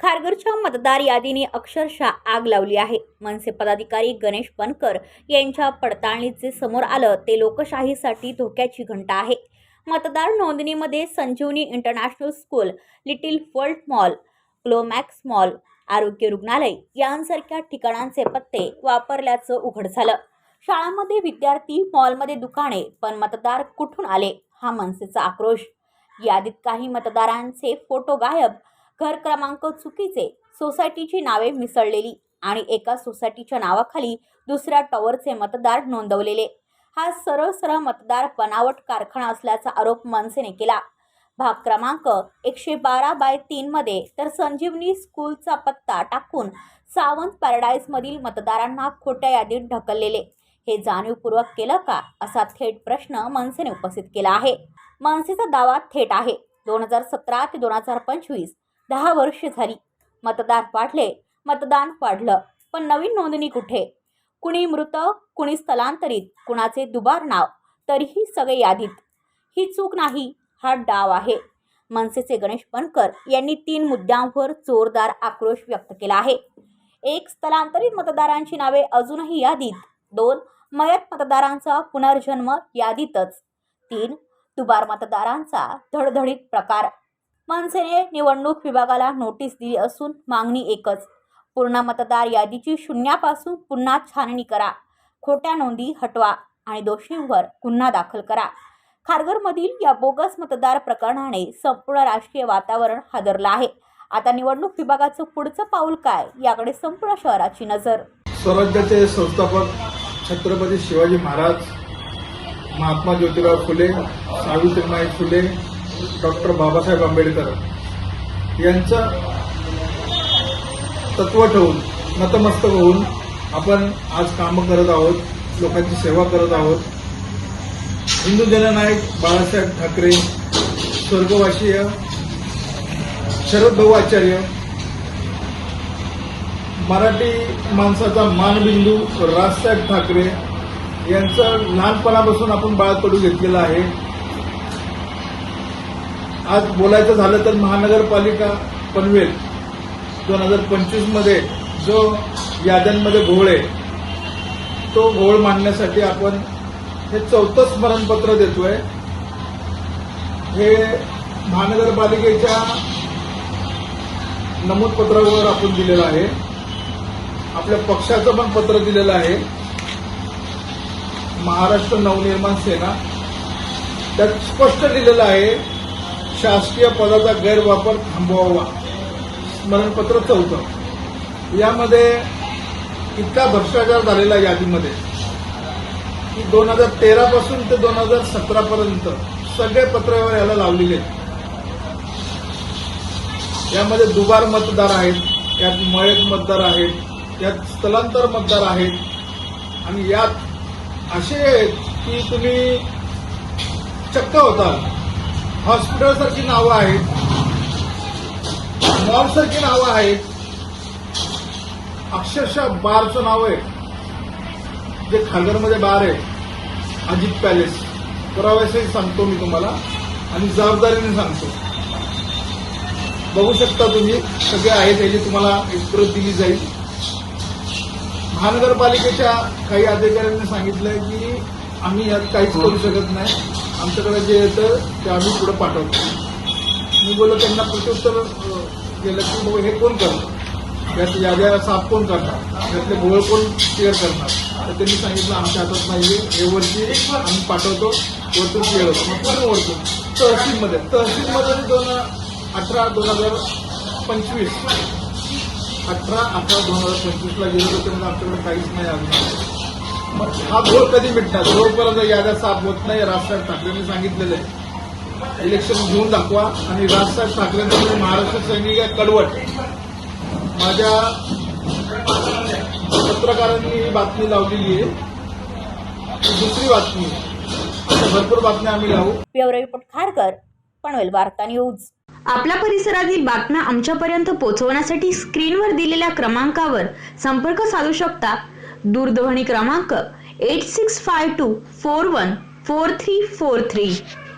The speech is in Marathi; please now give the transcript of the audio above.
खारघरच्या मतदार यादीने अक्षरशः आग लावली आहे. मनसे पदाधिकारी गणेश बनकर यांच्या पडताळणीचे समोर आलं ते लोकशाहीसाठी धोक्याची घंटा आहे. मतदार नोंदणीमध्ये Sanjivani international school Little World mall क्लोमॅक्स mall आरोग्य रुग्णालय यांसारख्या ठिकाणांचे पत्ते वापरल्याचं उघड झालं. शाळांमध्ये विद्यार्थी मॉलमध्ये दुकाने पण मतदार कुठून आले? हा मनसेचा आक्रोश. यादीत काही मतदारांचे फोटो गायब. घर क्रमांक चुकीचे. सोसायटीची नावे मिसळलेली आणि एका सोसायटीच्या नावाखाली दुसऱ्या टॉवरचे मतदार नोंदवलेले. हा सरळ सरळ मतदार बनावट कारखाना असल्याचा आरोप मनसेने केला. भाग क्रमांक एकशे बारा बाय तीनमध्ये तर संजीवनी स्कूलचा पत्ता टाकून सावंत पॅराडाईजमधील मतदारांना खोट्या यादीत ढकललेले. हे जाणीवपूर्वक केलं का? असा थेट प्रश्न मनसेने उपस्थित केला आहे. मनसेचा दावा थेट आहे. दोन हजार सतरा ते दोन हजार पंचवीस दहा वर्ष झाली. मतदार वाढले मतदान वाढलं. पण नवीन नोंदणी कुठे? कुणी मृत कुणी स्थलांतरित कुणाचे दुबार नाव? तरीही सगळे यादीत. ही चूक नाही हा डाव आहे. मनसेचे गणेश बनकर यांनी तीन मुद्द्यांवर जोरदार आक्रोश व्यक्त केला आहे. एक स्थलांतरित मतदारांची नावे अजूनही यादीत. दोन मयत मतदारांचा पुनर्जन्म यादीतच. तीन दुबार मतदारांचा धडधडीत प्रकार. मनसेने निवडणूक विभागाला नोटीस दिली असून मागणी एकच. पूर्ण मतदार यादीची शून्यापासून पुन्हा छाननी करा. खोट्या नोंदी हटवा आणि दोषींवर गुन्हा दाखल करा. खारघरमधील या बोगस मतदार प्रकरणाने संपूर्ण राजकीय वातावरण हादरलं आहे. आता निवडणूक विभागाचं पुढचं पाऊल काय? याकडे संपूर्ण शहराची नजर. स्वराज्याचे संस्थापक छत्रपती शिवाजी महाराज महात्मा ज्योतिराव फुले सावित्रीबाई फुले डॉक्टर बाबासाहेब आंबेडकर यांचं तत्व ठेवून नतमस्तक होऊन आपण आज कामं करत आहोत लोकांची सेवा करत आहोत. हिंदू जननायक बाळासाहेब ठाकरे स्वर्गवासीय शरद भाऊ आचार्य मराठी माणसाचा मानबिंदू राजसाहेब ठाकरे यांचं लहानपणापासून आपण बाळकडू घेतलेलं आहे. आज बोलायचं झालं तर महानगरपालिका पनवेल दोन हजार पंचवीसमध्ये जो याद्यांमध्ये घोळ आहे तो घोळ मांडण्यासाठी आपण हे चौथं स्मरणपत्र देतोय. हे महानगरपालिकेच्या नमूद पत्रावर आपण दिलेलं आहे. आपल्या पक्षाचं पण पत्र दिलेलं आहे. महाराष्ट्र नवनिर्माण सेना. त्यात स्पष्ट लिहिलेलं आहे शासकीय पदाचा गैरवापर थांबवावा. स्मरणपत्र चौथं. यामध्ये इतका भ्रष्टाचार झालेला यादीमध्ये. की दोन हजार तेरा पासून ते दोन हजार सतरा पर्यंत सगळे पत्रव्यवहार याला लावलेले आहेत. यामध्ये दुबार मतदार आहेत यात मयत मतदार आहेत यात स्थलांतर मतदार आहेत. आणि यात असे आहेत की तुम्ही चक्क होता. हॉस्पिटलसारखी नावं आहेत मॉलसारखी नावं आहेत. अक्षरशः बारचं नाव आहे. जे खारघरमध्ये बार आहे अजित पॅलेस पुराव्यासही सांगतो मी तुम्हाला आणि जबाबदारीने सांगतो. बघू शकता तुम्ही सगळे आहेत याची तुम्हाला एक प्रत दिली जाईल. महानगरपालिकेच्या काही अधिकाऱ्यांनी सांगितलंय की आम्ही यात काहीच करू शकत नाही. आमच्याकडे जे येतं ते आम्ही पुढे पाठवतो. मी बोललो त्यांना प्रत्युत्तर केलं की बाबा हे कोण करणार? यात याद्या साफ कोण करणार? यातले गोळ कोण क्लिअर करणार? तर त्यांनी सांगितलं आमच्या हातात नाहीये. हे वरती आम्ही पाठवतो. वरतून केलं होतो मग कोण वरतून. तहसीलमध्ये. तहसीलमध्ये दोन अठरा दोन हजार पंचवीस. अठरा अठरा दोन हजार पंचवीसला गेलो होतो तेव्हा आमच्याकडे काहीच नाही अजून मग हा घोर कधी मिटणार? जोपर्यंत याद्या साफ होत नाही. राजसाहेब ठाकरेंनी सांगितलेलं आहे. इलेक्शन घेऊन दाखवा. आणि राजसाहेब ठाकरेंचं म्हणजे महाराष्ट्र सैनिक कडवट. माझ्या पत्रकारांनी ही बातमी लावलेली आहे. दुसरी बातमी. अशा भरपूर बातम्या आम्ही लावू. ब्युरो रिपोर्ट खारकर पनवेल वार्ता न्यूज. आपल्या परिसरातील बातम्या आमच्यापर्यंत पोहोचवण्यासाठी स्क्रीनवर दिलेल्या क्रमांकावर संपर्क साधू शकता. दूरध्वनी क्रमांक eight six five two four one four three four three